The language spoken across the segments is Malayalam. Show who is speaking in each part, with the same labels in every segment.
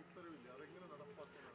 Speaker 1: ഉത്തരവില്ല.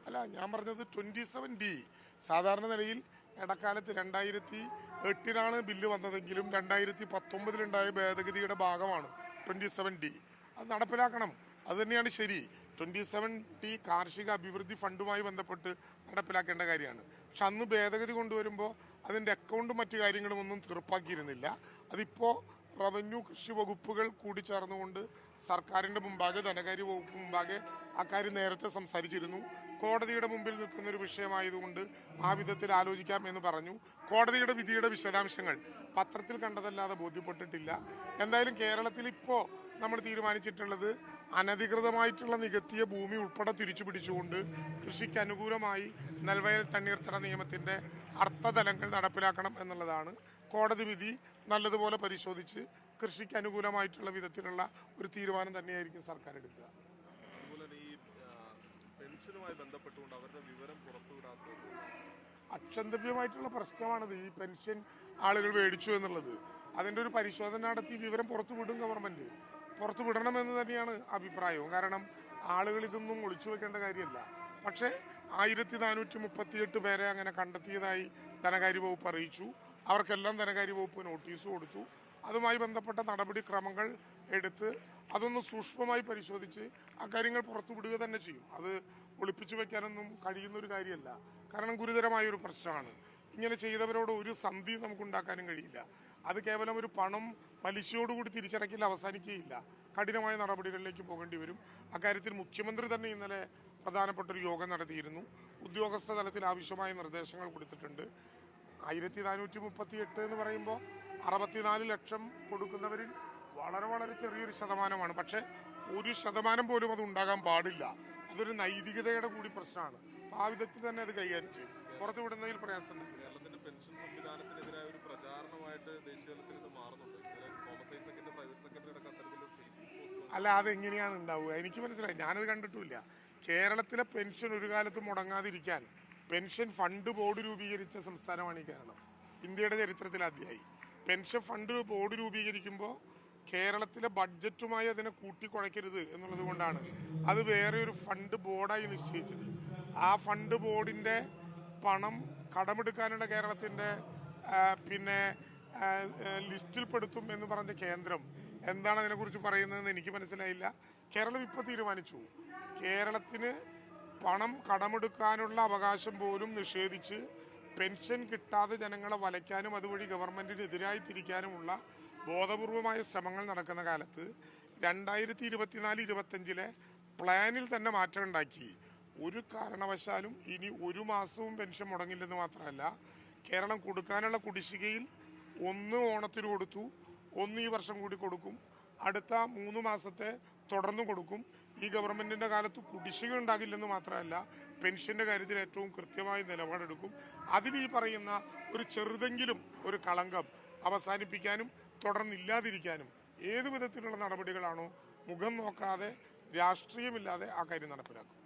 Speaker 2: അല്ല ഞാൻ പറഞ്ഞത് ട്വന്റി സെവൻ ഡി സാധാരണ നിലയിൽ ഇടക്കാലത്ത് രണ്ടായിരത്തി എട്ടിനാണ് ബില്ല് വന്നതെങ്കിലും രണ്ടായിരത്തി പത്തൊമ്പതിലുണ്ടായ ഭേദഗതിയുടെ ഭാഗമാണ് ട്വന്റി സെവൻ ഡി അത് നടപ്പിലാക്കണം. അത് തന്നെയാണ് ശരി. ട്വന്റി സെവൻ ഡി കാർഷിക അഭിവൃദ്ധി ഫണ്ടുമായി ബന്ധപ്പെട്ട് നടപ്പിലാക്കേണ്ട കാര്യമാണ്. പക്ഷെ അന്ന് ഭേദഗതി കൊണ്ടുവരുമ്പോൾ അതിന്റെ അക്കൗണ്ടും മറ്റു കാര്യങ്ങളും ഒന്നും തീർപ്പാക്കിയിരുന്നില്ല. അതിപ്പോൾ റവന്യൂ കൃഷി വകുപ്പുകൾ കൂടി ചേർന്നുകൊണ്ട് സർക്കാരിന്റെ മുമ്പാകെ ധനകാര്യ വകുപ്പ് മുമ്പാകെ അക്കാര്യം നേരത്തെ സംസാരിച്ചിരുന്നു. കോടതിയുടെ മുമ്പിൽ നിൽക്കുന്ന ഒരു വിഷയമായതുകൊണ്ട് ആ വിധത്തിൽ ആലോചിക്കാം എന്ന് പറഞ്ഞു. കോടതിയുടെ വിധിയുടെ വിശദാംശങ്ങൾ പത്രത്തിൽ കണ്ടതല്ലാതെ ബോധ്യപ്പെട്ടിട്ടില്ല. എന്തായാലും കേരളത്തിൽ ഇപ്പോൾ നമ്മൾ തീരുമാനിച്ചിട്ടുള്ളത് അനധികൃതമായിട്ടുള്ള നികത്തിയ ഭൂമി ഉൾപ്പെടെ തിരിച്ചു പിടിച്ചുകൊണ്ട് കൃഷിക്ക് അനുകൂലമായി നെൽവയൽ തണ്ണീർത്തട നിയമത്തിന്റെ അർത്ഥതലങ്ങൾ നടപ്പിലാക്കണം എന്നുള്ളതാണ് കോടതി വിധി നല്ലതുപോലെ പരിശോധിച്ച് കൃഷിക്ക് അനുകൂലമായിട്ടുള്ള വിധത്തിലുള്ള ഒരു തീരുമാനം തന്നെയായിരിക്കും സർക്കാർ എടുക്കുക.
Speaker 3: പെൻഷനുമായി ബന്ധപ്പെട്ടുകൊണ്ട് അവരുടെ വിവരം പുറത്തുവിടാത്തത്
Speaker 2: അക്ഷന്തവ്യമായിട്ടുള്ള പ്രശ്നമാണിത്. ഈ പെൻഷൻ ആളുകൾ മേടിച്ചു എന്നുള്ളത്. അതിന്റെ ഒരു പരിശോധന നടത്തി വിവരം പുറത്തു വിടും ഗവൺമെന്റ്. പുറത്തു വിടണമെന്ന് തന്നെയാണ് അഭിപ്രായവും. കാരണം ആളുകൾ ഇതൊന്നും ഒളിച്ചു വെക്കേണ്ട കാര്യമല്ല. പക്ഷേ ആയിരത്തി നാനൂറ്റി മുപ്പത്തിയെട്ട് പേരെ അങ്ങനെ കണ്ടെത്തിയതായി ധനകാര്യ വകുപ്പ് അറിയിച്ചു. അവർക്കെല്ലാം ധനകാര്യ വകുപ്പ് നോട്ടീസ് കൊടുത്തു. അതുമായി ബന്ധപ്പെട്ട നടപടിക്രമങ്ങൾ എടുത്ത് അതൊന്ന് സൂക്ഷ്മമായി പരിശോധിച്ച് അക്കാര്യങ്ങൾ പുറത്തുവിടുക തന്നെ ചെയ്യും. അത് ഒളിപ്പിച്ചു വെക്കാനൊന്നും കഴിയുന്ന ഒരു കാര്യമല്ല. കാരണം ഗുരുതരമായ ഒരു പ്രശ്നമാണ്. ഇങ്ങനെ ചെയ്തവരോട് ഒരു സന്ധി നമുക്ക് ഉണ്ടാക്കാനും കഴിയില്ല. അത് കേവലം ഒരു പണം പലിശയോടുകൂടി തിരിച്ചടക്കിൽ അവസാനിക്കുകയില്ല. കഠിനമായ നടപടികളിലേക്ക് പോകേണ്ടി വരും. അക്കാര്യത്തിൽ മുഖ്യമന്ത്രി തന്നെ ഇന്നലെ പ്രധാനപ്പെട്ട ഒരു യോഗം നടത്തിയിരുന്നു. ഉദ്യോഗസ്ഥ തലത്തിൽ ആവശ്യമായ നിർദ്ദേശങ്ങൾ കൊടുത്തിട്ടുണ്ട്. ആയിരത്തി നാനൂറ്റി മുപ്പത്തി എട്ട് എന്ന് പറയുമ്പോൾ അറുപത്തിനാല് ലക്ഷം കൊടുക്കുന്നവരിൽ വളരെ വളരെ ചെറിയൊരു ശതമാനമാണ്. പക്ഷേ ഒരു ശതമാനം പോലും അത് ഉണ്ടാകാൻ പാടില്ല. അതൊരു നൈതികതയുടെ കൂടി പ്രശ്നമാണ്. ആ വിധത്തിൽ തന്നെ അത് കൈകാര്യം ചെയ്യും. പുറത്തു വിടുന്നതിൽ പ്രയാസമുണ്ട്
Speaker 3: കേരളത്തിന്റെ പെൻഷൻ സംവിധാനത്തിനെതിരായ ഒരു പ്രചാരണമായിട്ട് ദേശീയ തലത്തിൽ ഇത് മാറുന്നുണ്ട്. തോമസ് ഐസക്കിന്റെ പ്രൈവറ്റ് സെക്രട്ടറിയുടെ അത്തരത്തിലൊരു ഫേസ്ബുക്ക് പോസ്റ്റ്
Speaker 2: അല്ല അതെങ്ങനെയാണ് ഉണ്ടാവുക? എനിക്ക് മനസ്സിലായി. ഞാനത് കണ്ടിട്ടില്ല കേരളത്തിലെ പെൻഷൻ ഒരു കാലത്ത് മുടങ്ങാതിരിക്കാൻ പെൻഷൻ ഫണ്ട് ബോർഡ് രൂപീകരിച്ച സംസ്ഥാനമാണ് ഈ കേരളം. ഇന്ത്യയുടെ ചരിത്രത്തിൽ ആദ്യമായി. പെൻഷൻ ഫണ്ട് ബോർഡ് രൂപീകരിക്കുമ്പോൾ കേരളത്തിലെ ബഡ്ജറ്റുമായി അതിനെ കൂട്ടിക്കുഴയ്ക്കരുത് എന്നുള്ളത് കൊണ്ടാണ് അത് വേറെ ഒരു ഫണ്ട് ബോർഡായി നിശ്ചയിച്ചത്. ആ ഫണ്ട് ബോർഡിന്റെ പണം കടമെടുക്കാനുള്ള കേരളത്തിന്റെ പിന്നെ ലിസ്റ്റിൽപ്പെടുത്തും എന്ന് പറഞ്ഞ കേന്ദ്രം എന്താണ് അതിനെക്കുറിച്ച് പറയുന്നതെന്ന് എനിക്ക് മനസ്സിലായില്ല. കേരളം ഇപ്പോൾ തീരുമാനിച്ചു. കേരളത്തിന് പണം കടമെടുക്കാനുള്ള അവകാശം പോലും നിഷേധിച്ച് പെൻഷൻ കിട്ടാതെ ജനങ്ങളെ വലയ്ക്കാനും അതുവഴി ഗവൺമെന്റിനെതിരായി തിരിക്കാനുമുള്ള ബോധപൂർവമായ ശ്രമങ്ങൾ നടക്കുന്ന കാലത്ത് രണ്ടായിരത്തി ഇരുപത്തിനാല് ഇരുപത്തഞ്ചിലെ പ്ലാനിൽ തന്നെ മാറ്റം ഉണ്ടാക്കി. ഒരു കാരണവശാലും ഇനി ഒരു മാസവും പെൻഷൻ മുടങ്ങില്ലെന്ന് മാത്രമല്ല കേരളം കൊടുക്കാനുള്ള കുടിശ്ശികയിൽ ഒന്ന് ഓണത്തിന് കൊടുത്തു ഒന്ന് ഈ വർഷം കൂടി കൊടുക്കും. അടുത്ത മൂന്ന് മാസത്തെ തുടർന്ന് കൊടുക്കും. ഈ ഗവൺമെന്റിന്റെ കാലത്ത് കുടിശ്ശിക ഉണ്ടാകില്ലെന്ന് മാത്രമല്ല പെൻഷന്റെ കാര്യത്തിൽ ഏറ്റവും കൃത്യമായി നിലപാടെടുക്കും. അതിൽ ഈ പറയുന്ന ഒരു ചെറുതെങ്കിലും ഒരു കളങ്കം അവസാനിപ്പിക്കാനും തുടർന്നില്ലാതിരിക്കാനും ഏത് വിധത്തിലുള്ള നടപടികളാണോ മുഖം നോക്കാതെ രാഷ്ട്രീയമില്ലാതെ ആ കാര്യം നടപ്പിലാക്കും.